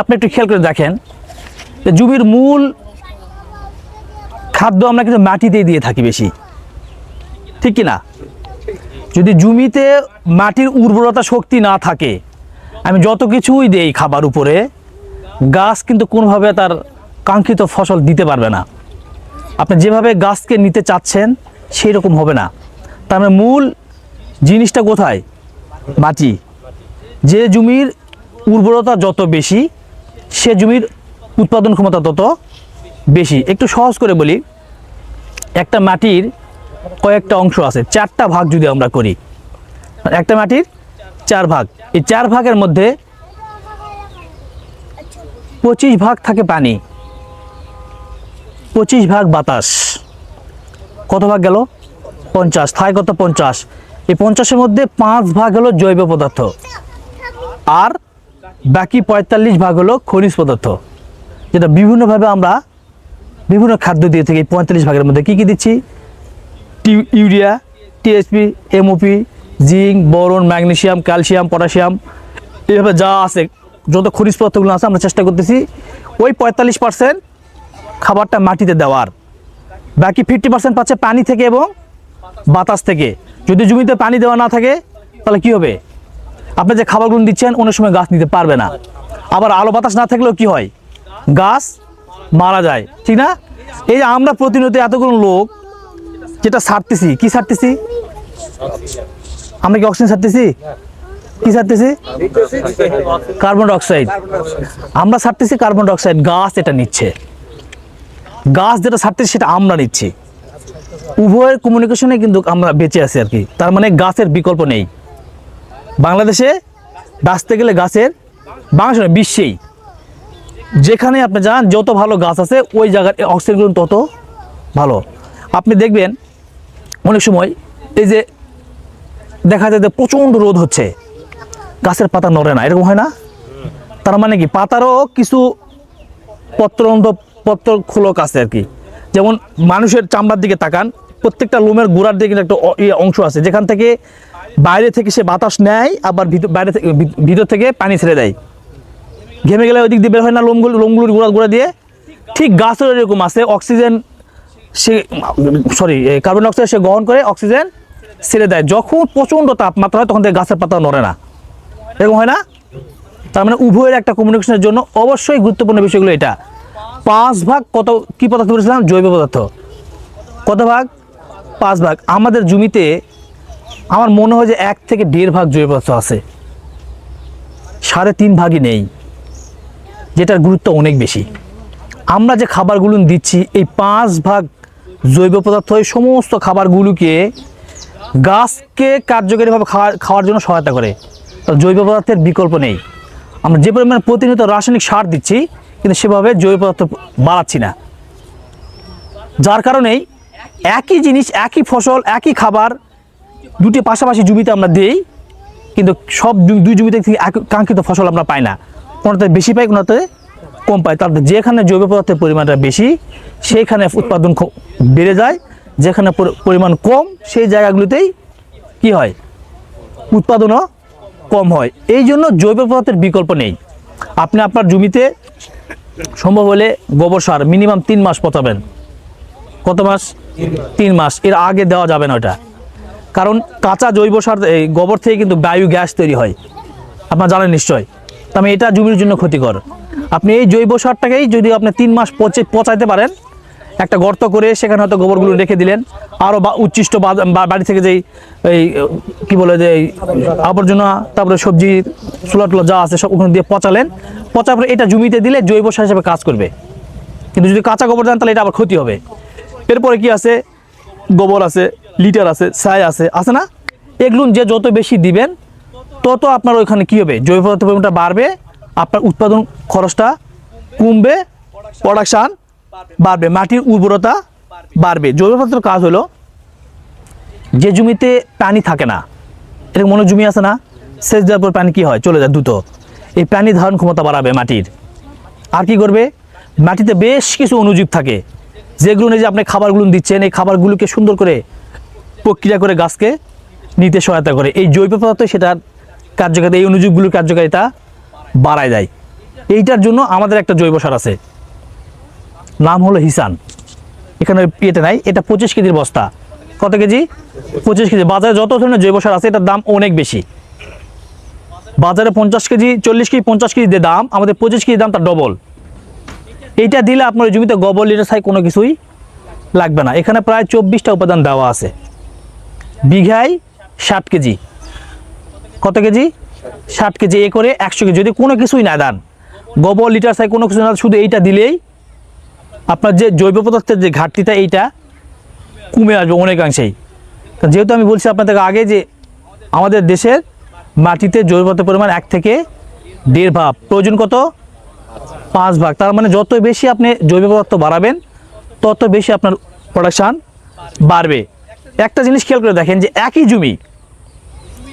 আপনি একটু খেয়াল করে দেখেন যে জমির মূল খাদ্য আমরা কিন্তু মাটিতেই দিয়ে থাকি বেশি। ঠিক কি না যদি জমিতে মাটির উর্বরতা শক্তি না থাকে, আমি যত কিছুই দেই খাবার উপরে, গাছ কিন্তু কোনোভাবে তার কাঙ্ক্ষিত ফসল দিতে পারবে না। আপনি যেভাবে গাছকে নিতে চাচ্ছেন সেই রকম হবে না। তার মানে মূল জিনিসটা কোথায়? মাটি। যে জমির উর্বরতা যত বেশি সে জমির উৎপাদন ক্ষমতা তত বেশি। একটু সহজ করে বলি, একটা মাটির কয়েকটা অংশ আছে, চারটা ভাগ যদি আমরা করি, একটা মাটির চার ভাগ। এই চার ভাগের মধ্যে পঁচিশ ভাগ থাকে পানি, পঁচিশ ভাগ বাতাস। কত ভাগ গেল? পঞ্চাশ। থায় কত? পঞ্চাশ। এই পঞ্চাশের মধ্যে পাঁচ ভাগ হলো জৈব পদার্থ। আর বাকি পঁয়তাল্লিশ ভাগ হলো খনিজ পদার্থ, যেটা বিভিন্নভাবে আমরা বিভিন্ন খাদ্য দিয়ে থাকি পঁয়তাল্লিশ ভাগের মধ্যে কী কী দিচ্ছি? Urea TSP MOP zinc boron magnesium, calcium, potassium, এইভাবে যা আছে, যত খনিজ পদার্থগুলো আছে আমরা চেষ্টা করতেছি ওই পঁয়তাল্লিশ পার্সেন্ট খাবারটা মাটিতে দেওয়ার। বাকি ফিফটি পার্সেন্ট পাচ্ছে পানি থেকে এবং বাতাস থেকে। যদি জমিতে পানি দেওয়া না থাকে, তাহলে কি হবে? আপনি যে খাবারগুলো দিচ্ছেন, অনেক সময় গাছ নিতে পারবে না। আবার আলো বাতাস না থাকলেও কি হয়? গাছ মারা যায়, ঠিক না? এই যে আমরা প্রতিনিয়ত এতগুলো লোক যেটা ছাড়তেছি কি ছাড়তেছি আমরা কি অক্সিজেন ছাড়তেছি কি ছাড়তেছি কার্বন ডাইঅক্সাইড আমরা ছাড়তেছি কার্বন ডাইঅক্সাইড গাছ এটা নিচ্ছে। গাছ যেটা ছাড়তেছি সেটা আমরা নিচ্ছি। উভয়ের কমিউনিকেশনে কিন্তু আমরা বেঁচে আছি আর কি। তার মানে গাছের বিকল্প নেই। বাংলাদেশে বাঁচতে গেলে গাছের বাংলাদেশ বিশ্বেই। যেখানে আপনি যান, যত ভালো গাছ আছে, ওই জায়গার অক্সিজেনগুলো তত ভালো। আপনি দেখবেন অনেক সময় এই যে দেখা যায় যে প্রচণ্ড রোদ হচ্ছে, গাছের পাতা নড়ে না, এরকম হয় না? তার মানে কি? পাতারও কিছু পত্রন্ধ পত্র খোলক আছে আর কি। যেমন মানুষের চামড়ার দিকে তাকান, প্রত্যেকটা লোমের গোড়ার দিকে একটা ইয়ে অংশ আছে। যেখান থেকে বাইরে থেকে সে বাতাস নেয়, আবার বাইরে থেকে ভিতর থেকে পানি ছেড়ে দেয়। ঘেমে গেলে ওই দিক দিয়ে বের হয় না, লোমগুলো, লোমগুলোর গোড়া গোড়া দিয়ে। ঠিক গাছের এরকম আছে, অক্সিজেন সে, সরি কার্বন ডাইঅক্সাইড সে গ্রহণ করে, অক্সিজেন ছেড়ে দেয়। যখন প্রচণ্ড তাপমাত্রা হয়, তখন থেকে গাছের পাতা নড়ে না। এরকম হয় না? তার মানে উভয়ের একটা কমিউনিকেশনের জন্য অবশ্যই গুরুত্বপূর্ণ বিষয়গুলো এটা। পাঁচ ভাগ কত, কী পদার্থ বলেছিলাম? জৈব পদার্থ। কত ভাগ? পাঁচ ভাগ। আমাদের জমিতে আমার মনে হয় যে এক থেকে দেড় ভাগ জৈব পদার্থ আছে। সাড়ে তিন ভাগই নেই, যেটার গুরুত্ব অনেক বেশি। আমরা যে খাবারগুলো দিচ্ছি, এই পাঁচ ভাগ জৈব পদার্থ এই সমস্ত খাবারগুলোকে গাছকে কার্যকরীভাবে খাওয়া, খাওয়ার জন্য সহায়তা করে। জৈব পদার্থের বিকল্প নেই। আমরা যে পরিমাণে প্রতিনিয়ত রাসায়নিক সার দিচ্ছি, কিন্তু সেভাবে জৈব পদার্থ বাড়াচ্ছি না। যার কারণেই একই জিনিস, একই ফসল, একই খাবার দুটি পাশাপাশি জমিতে আমরা দিই, কিন্তু সব দুই জমিতে থেকে কাঙ্ক্ষিত ফসল আমরা পাই না। কোনোতে বেশি পাই কোনোতে কম পাই। তার যেখানে জৈব পদার্থের পরিমাণটা বেশি, সেইখানে উৎপাদন বেড়ে যায়। যেখানে পরিমাণ কম, সেই জায়গাগুলোতেই কি হয়? উৎপাদনও কম হয়। এই জন্য জৈব পদার্থের বিকল্প নেই। আপনি আপনার জমিতে সম্ভব হলে গোবর সার মিনিমাম তিন মাস পচাবেন। কত মাস? তিন মাস। এর আগে দেওয়া যাবে না ওটা। কারণ কাঁচা জৈব সার গোবর থেকে কিন্তু বায়ু গ্যাস তৈরি হয়। আপনার জানেন নিশ্চয় তবে এটা জমির জন্য ক্ষতিকর। আপনি এই জৈব সারটাকেই যদি আপনি তিন মাস পচে পচাইতে পারেন, একটা গর্ত করে সেখানে হয়তো গোবরগুলো রেখে দিলেন আরও বা উচ্ছিষ্ট বাড়ি থেকে যেই, এই, কী বলে যে, এই আবর্জনা, তারপরে সবজি, চুলা টুলা যা আছে সব ওখানে দিয়ে পচালেন। পচার পরে এটা জমিতে দিলে জৈব সার হিসেবে কাজ করবে। কিন্তু যদি কাঁচা গোবর দেন তাহলে এটা আবার ক্ষতি হবে। এরপরে কি আছে? গোবর আছে। লিটার আছে, ছাই আছে আছে না? এগুলো যে যত বেশি দিবেন, তত আপনার ওইখানে কি হবে? জৈব পদার্থ পরিমাণটা বাড়বে, আপনার উৎপাদন খরচটা কমবে প্রোডাকশান বাড়বে, মাটির উর্বরতা বাড়বে। জৈব পদার্থের কাজ হলো, যে জমিতে পানি থাকে না এরকম মনে জমি আছে না? সেচ দেওয়ার পর পানি কি হয়? চলে যায় দ্রুত। এই পানি ধারণ ক্ষমতা বাড়াবে মাটির। আর কি করবে? মাটিতে বেশ কিছু অনুজীব থাকে, যেগুলো যে আপনি খাবারগুলো দিচ্ছেন, এই খাবারগুলোকে সুন্দর করে প্রক্রিয়া করে গাছকে নিতে সহায়তা করে। এই জৈব পদার্থ সেটার কার্যকারিতা, এই অনুজীবগুলোর কার্যকারিতা বাড়ায় দেয়। এইটার জন্য আমাদের একটা জৈব সার আছে। নাম হলো হিসান। এখানে ইয়েতে নাই, এটা পঁচিশ কেজির বস্তা। কত কেজি? পঁচিশ কেজি। বাজারে যত ধরনের জৈব সার আছে, এটার দাম অনেক বেশি। বাজারে পঞ্চাশ কেজি, চল্লিশ কেজি, পঞ্চাশ কেজি দাম, আমাদের পঁচিশ কেজি দাম তার ডবল। এইটা দিলে আপনার জমিতে গোবর লিটার সাই কোনো কিছুই লাগবে না। এখানে প্রায় চব্বিশটা উপাদান দেওয়া আছে। বিঘায় ষাট কেজি। কত কেজি? ষাট কেজি এ করে একশো কেজি। যদি কোনো কিছুই না দেন, গোবর, লিটার সাই কোনো কিছু না, শুধু এইটা দিলেই আপনার যে জৈব পদার্থের যে ঘাটতিটা, এইটা কমে আসবে অনেকাংশেই। যেহেতু আমি বলছি আপনাদেরকে আগে যে আমাদের দেশের মাটিতে জৈব পদার্থের পরিমাণ এক থেকে দেড় ভাগ, প্রয়োজন কত? পাঁচ ভাগ। তার মানে যত বেশি আপনি জৈব পদার্থ বাড়াবেন, তত বেশি আপনার প্রোডাকশান বাড়বে। একটা জিনিস খেয়াল করে দেখেন যে একই জমি,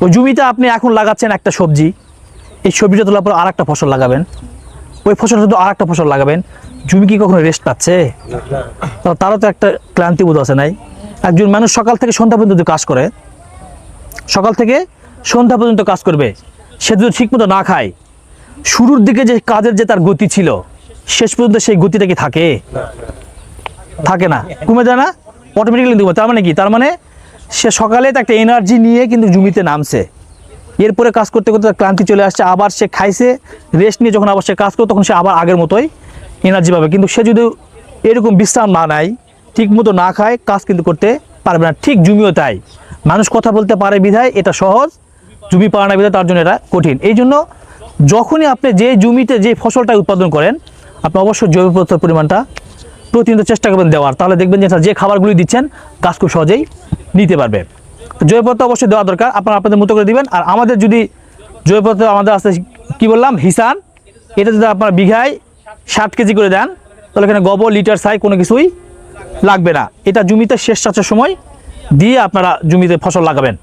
ওই জমিতে আপনি এখন লাগাচ্ছেন একটা সবজি, এই সবজিটা তোলার পর আর একটা ফসল লাগাবেন, ওই ফসল শুধু আর একটা ফসল লাগাবেন, জমি কি কখনো রেস্ট পাচ্ছে? তারও তো একটা ক্লান্তি বোধ আছে নাই। একজন মানুষ সকাল থেকে সন্ধ্যা পর্যন্ত কাজ করে, সকাল থেকে সন্ধ্যা পর্যন্ত কাজ করবে, সে যদি ঠিকমতো না খায়, শুরুর দিকে যে কাজের যে তার গতি ছিল, শেষ পর্যন্ত সেই গতিটা কি থাকে? থাকে না। কমে যায় না? অটোমেটিক্যালি কমে তার মানে কি? তার মানে সে সকালে একটা এনার্জি নিয়ে কিন্তু জমিতে নামছে। এরপরে কাজ করতে করতে ক্লান্তি চলে আসছে, আবার সে খাইছে রেস্ট নিয়ে যখন আবার সে কাজ করে তখন সে আবার আগের মতোই এনার্জি পাবে। কিন্তু সে যদি এরকম বিশ্রাম না নেয়, ঠিক মতো না খায়, কাজ কিন্তু করতে পারবে না। ঠিক জমিও তাই। মানুষ কথা বলতে পারে বিধায় এটা সহজ, জমি পাওয়া না বিধায় তার জন্য এটা কঠিন। এই জন্য যখনই আপনি যে জমিতে যে ফসলটা উৎপাদন করেন, আপনি অবশ্যই জৈব পদার্থের পরিমাণটা প্রতিনিয়ত চেষ্টা করবেন দেওয়ার। তাহলে দেখবেন যে যে খাবারগুলি দিচ্ছেন গাছ খুব সহজেই নিতে পারবে। জৈব পদার্থ অবশ্যই দেওয়া দরকার, আপনারা আপনাদের মতো করে দিবেন। আর আমাদের যদি জৈব পদার্থ আমাদের আছে, কি বললাম, হিসান, এটা যদি আপনারা বিঘায় ষাট কেজি করে দেন, তাহলে এখানে গোবর, লিটার সাই কোনো কিছুই লাগবে না। এটা জমিতে শেষ চাষের সময় দিয়ে আপনারা জমিতে ফসল লাগাবেন।